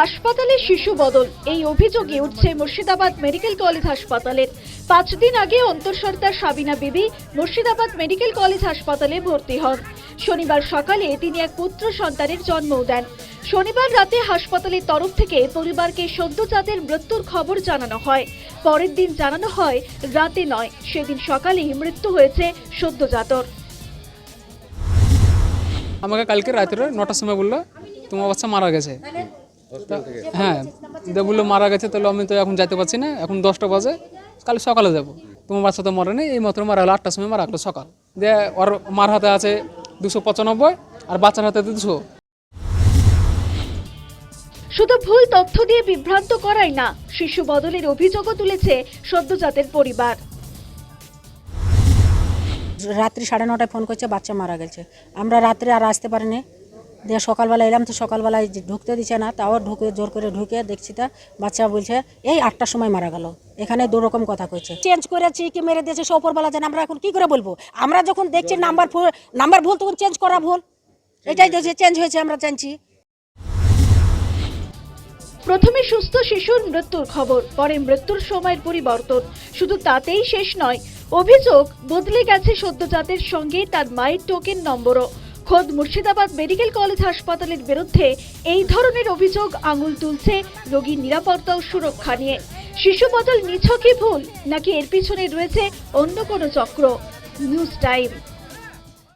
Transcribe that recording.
হাসপাতালে শিশু বদল। এই অভিযোগে উঠছে মুর্শিদাবাদ মেডিকেল কলেজ হাসপাতালের। পাঁচ দিন আগে অন্তঃসত্ত্বা সাবিনা বিবি মুর্শিদাবাদ মেডিকেল কলেজ হাসপাতালে ভর্তি হন। শনিবার সকালে তিনি এক পুত্র সন্তানের জন্মও দেন। শনিবার রাতে হাসপাতালের তরফ থেকে পরিবারকে সদ্যজাতের মৃত্যুর খবর জানানো হয়। পরের দিন জানানো হয়, রাতে নয়, সেদিন সকালেই মৃত্যু হয়েছে সদ্যজাতর। আমাকে কালকে রাত্রে নটার সময় বলল, তোমার বাচ্চা মারা গেছে। হ্যাঁ দিয়ে বলল মারা গেছে তাহলে আমি তো এখন যাইতে পারছি না। এখন দশটা বাজে কাল সকালে যাব। তোমার বাচ্চা তো মরে নেই এই মাত্র মারা গেলো আটটার সময় মারা গেলো সকাল। দিয়ে ওর মার হাতে আছে দুশো পঁচানব্বই আর বাচ্চার হাতে দুশো। শুধু ভুল তথ্য দিয়ে বিভ্রান্ত করাই না শিশু বদলের অভিযোগও তুলেছে সদ্যজাতের পরিবার। রাত্রি সাড়ে নটায় ফোন করছে বাচ্চা মারা গেছে। আমরা রাত্রে আর আসতে পারিনি। দিয়ে সকালবেলা এলাম তো সকালবেলায় ঢুকতে দিচ্ছে না, তাও ঢুকে জোর করে ঢুকে দেখছি তা বাচ্চা বলছে, এই আটটার সময় মারা গেল। এখানে দু রকম কথা কইছে। চেঞ্জ করেছি কি মেরে দিয়েছে সে ওপরবেলা জানে, আমরা এখন কি করে বলব? আমরা যখন দেখছি নাম্বার নাম্বার ভুল, তখন চেঞ্জ করা ভুল। এটাই দেখছি চেঞ্জ হয়েছে, আমরা জানছি। প্রথমে সুস্থ শিশুর মৃত্যুর খবর, পরে মৃত্যুর সময়ের পরিবর্তন। শুধু তাতেই শেষ নয়, অভিযোগ বদলে গেছে সদ্যজাতের সঙ্গে তার মায়ের টোকেন নম্বরও খোদ মুর্শিদাবাদ মেডিকেল কলেজ হাসপাতালের বিরুদ্ধে এই ধরনের অভিযোগ আঙুল তুলছে রোগীর নিরাপত্তা ও সুরক্ষা নিয়ে। শিশু বদল নিছকই ভুল, নাকি এর পিছনে রয়েছে অন্য কোনো চক্র? News time.